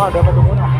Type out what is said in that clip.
ก็เดินไปตรงนู้นอะ